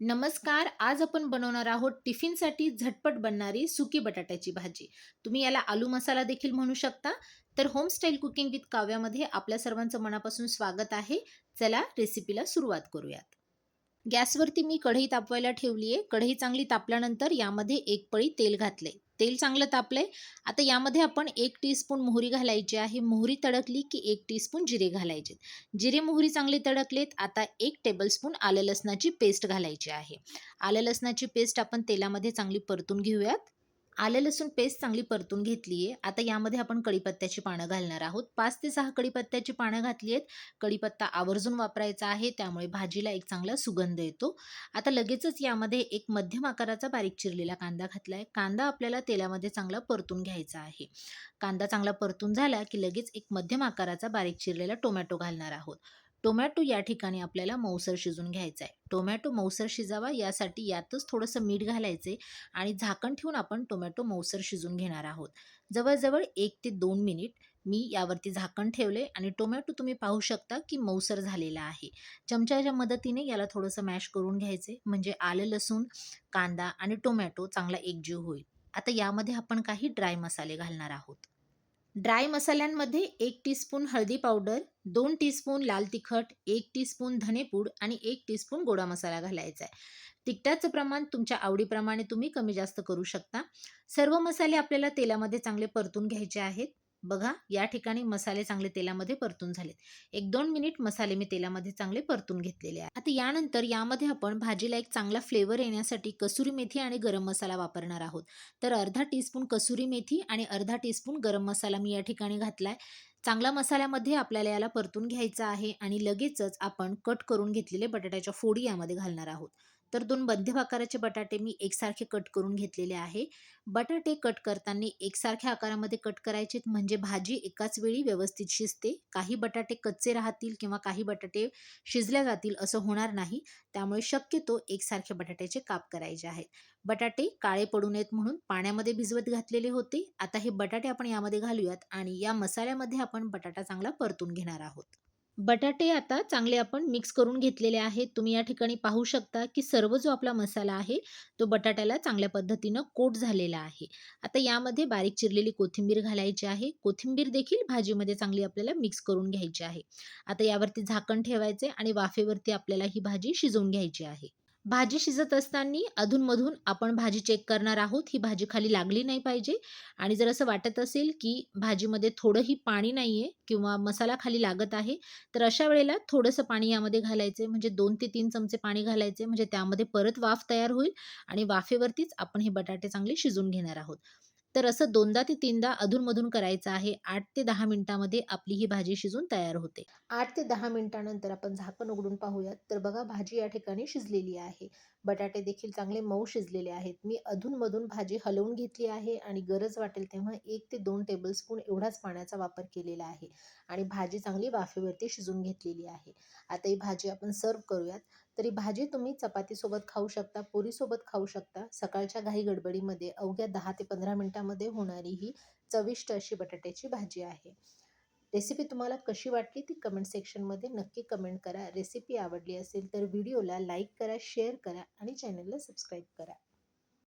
नमस्कार आज आपण बनवणार आहोत टिफिनसाठी झटपट बनणारी सुकी बटाट्याची भाजी. तुम्ही याला आलू मसाला देखील म्हणू शकता. तर होमस्टाईल कुकिंग विथ काव्यामध्ये आपल्या सर्वांचं मनापासून स्वागत आहे. चला रेसिपीला सुरुवात करूयात. गॅसवरती मी कढई तापवायला ठेवली आहे कढई चांगली तापल्यानंतर यामध्ये एक पळी तेल घातले तेल चांगलं तापलंय. आता यामध्ये आपण एक टीस्पून मोहरी घालायची आहे. मोहरी तडकली की एक टीस्पून जिरे घालायचे. जिरे मोहरी चांगले तडकलेत. आता एक टेबलस्पून आलं लसणाची पेस्ट घालायची आहे. आलं लसणाची पेस्ट आपण तेलामध्ये चांगली परतून घेऊयात. आलं लसूण पेस्ट चांगली परतून घेतली आहे आता यामध्ये आपण कढीपत्त्याची पानं घालणार आहोत. पाच ते सहा कढीपत्त्याची पानं घातली आहेत. कढीपत्ता आवर्जून वापरायचा आहे. त्यामुळे भाजीला एक चांगला सुगंध येतो. आता लगेचच यामध्ये एक मध्यम आकाराचा बारीक चिरलेला कांदा घातला आहे कांदा आपल्याला तेलामध्ये चांगला परतून घ्यायचा आहे. कांदा चांगला परतून झाला की लगेच एक मध्यम आकाराचा बारीक चिरलेला टोमॅटो घालणार आहोत. टोमॅटो या ठिकाणी आपल्याला मऊसर शिजून घ्यायचा आहे टोमॅटो मऊसर शिजावा यासाठी यातच थोडंसं मीठ घालायचे आणि झाकण ठेवून आपण टोमॅटो मऊसर शिजून घेणार आहोत. जवळजवळ एक ते दोन मिनिट मी यावरती झाकण ठेवले आणि टोमॅटो तुम्ही पाहू शकता की मऊसर झालेला आहे. चमच्याच्या मदतीने याला थोडंसं मॅश करून घ्यायचे म्हणजे आलं लसूण कांदा आणि टोमॅटो चांगला एकजीव होईल. आता यामध्ये आपण काही ड्राय मसाले घालणार आहोत. ड्राय मसाल्यांमध्ये एक टीस्पून हळदी पावडर दोन टीस्पून लाल तिखट एक टीस्पून धनेपूड आणि एक टीस्पून गोडा मसाला घालायचा आहे. तिखटाचं प्रमाण तुमच्या आवडीप्रमाणे तुम्ही कमी जास्त करू शकता. सर्व मसाले आपल्याला तेलामध्ये चांगले परतून घ्यायचे आहेत. बघा या ठिकाणी मसाले चांगले तेलामध्ये परतून झालेत. एक दोन मिनिट मसाले मी तेलामध्ये चांगले परतून घेतलेले आहे आता यानंतर यामध्ये आपण भाजीला एक चांगला फ्लेवर येण्यासाठी कसुरी मेथी आणि गरम मसाला वापरणार आहोत. तर अर्धा टीस्पून कसुरी मेथी आणि अर्धा टीस्पून गरम मसाला मी या ठिकाणी घातलाय. चांगला मसाल्यामध्ये आपल्याला याला परतून घ्यायचा आहे आणि लगेचच आपण कट करून घेतलेले बटाट्याच्या फोडी यामध्ये घालणार आहोत. तर दोन मध्यम आकाराचे बटाटे मी एकसारखे कट करून घेतलेले आहे. बटाटे कट करताना एकसारख्या आकारामध्ये कट करायचे म्हणजे भाजी एकाच वेळी व्यवस्थित शिजते. काही बटाटे कच्चे राहतील किंवा काही बटाटे शिजल्या जातील असं होणार नाही. त्यामुळे शक्यतो एकसारखे बटाट्याचे काप करायचे आहेत. बटाटे काळे पडू नयेत म्हणून पाण्यामध्ये भिजवत घातलेले होते. आता हे बटाटे आपण यामध्ये घालूयात आणि या मसाल्यामध्ये आपण बटाटा चांगला परतून घेणार आहोत. बटाटे आता चांगले आपण मिक्स करून घेतलेले आहेत. तुम्ही या ठिकाणी पाहू शकता की सर्व जो आपला मसाला आहे तो बटाट्याला चांगल्या पद्धतीनं कोट झालेला आहे. आता यामध्ये बारीक चिरलेली कोथिंबीर घालायची आहे. कोथिंबीर देखील भाजीमध्ये चांगली आपल्याला मिक्स करून घ्यायची आहे. आता यावरती झाकण ठेवायचे आणि वाफेवरती आपल्याला ही भाजी शिजवून घ्यायची आहे. भाजी शिजत असताना अधूनमधून आपण भाजी चेक करणार आहोत. ही भाजी खाली लागली नाही पाहिजे. आणि जर असं वाटत असेल की भाजीमध्ये थोडंही पाणी नाही आहे किंवा मसाला खाली लागत आहे तर अशा वेळेला थोडंसं पाणी यामध्ये घालायचे म्हणजे दोन ते तीन चमचे पाणी घालायचे म्हणजे त्यामध्ये परत वाफ तयार होईल आणि वाफेवरतीच आपण हे बटाटे चांगले शिजून घेणार आहोत. तर असं दोनदा ते तीनदा अधूनमधून करायचं आहे. आठ ते दहा मिनिटामध्ये आपली ही भाजी शिजून तयार होते. आठ ते दहा मिनिटानंतर आपण झाकण उघडून पाहूयात. तर बघा भाजी या ठिकाणी शिजलेली आहे. बटाटे देखील चांगले मऊ शिजलेले आहेत. मी अधूनमधून भाजी हलवून घेतली आहे आणि गरज वाटेल तेव्हा एक ते दोन टेबलस्पून एवढाच पाण्याचा वापर केलेला आहे आणि भाजी चांगली वाफेवरती शिजून घेतलेली आहे. आता ही भाजी आपण सर्व करूयात. तरी भाजी तुम्ही चपातीसोबत खाऊ शकता पुरीसोबत खाऊ शकता. सकाळच्या घाई गडबडीमध्ये अवघ्या दहा ते पंधरा मिनटामध्ये होणारी ही चविष्ट अशी बटाट्याची भाजी आहे. रेसिपी तुम्हाला कशी वाटली ती कमेंट सेक्शनमध्ये नक्की कमेंट करा. रेसिपी आवडली असेल तर व्हिडिओला लाईक करा शेअर करा आणि चॅनलला सबस्क्राईब करा.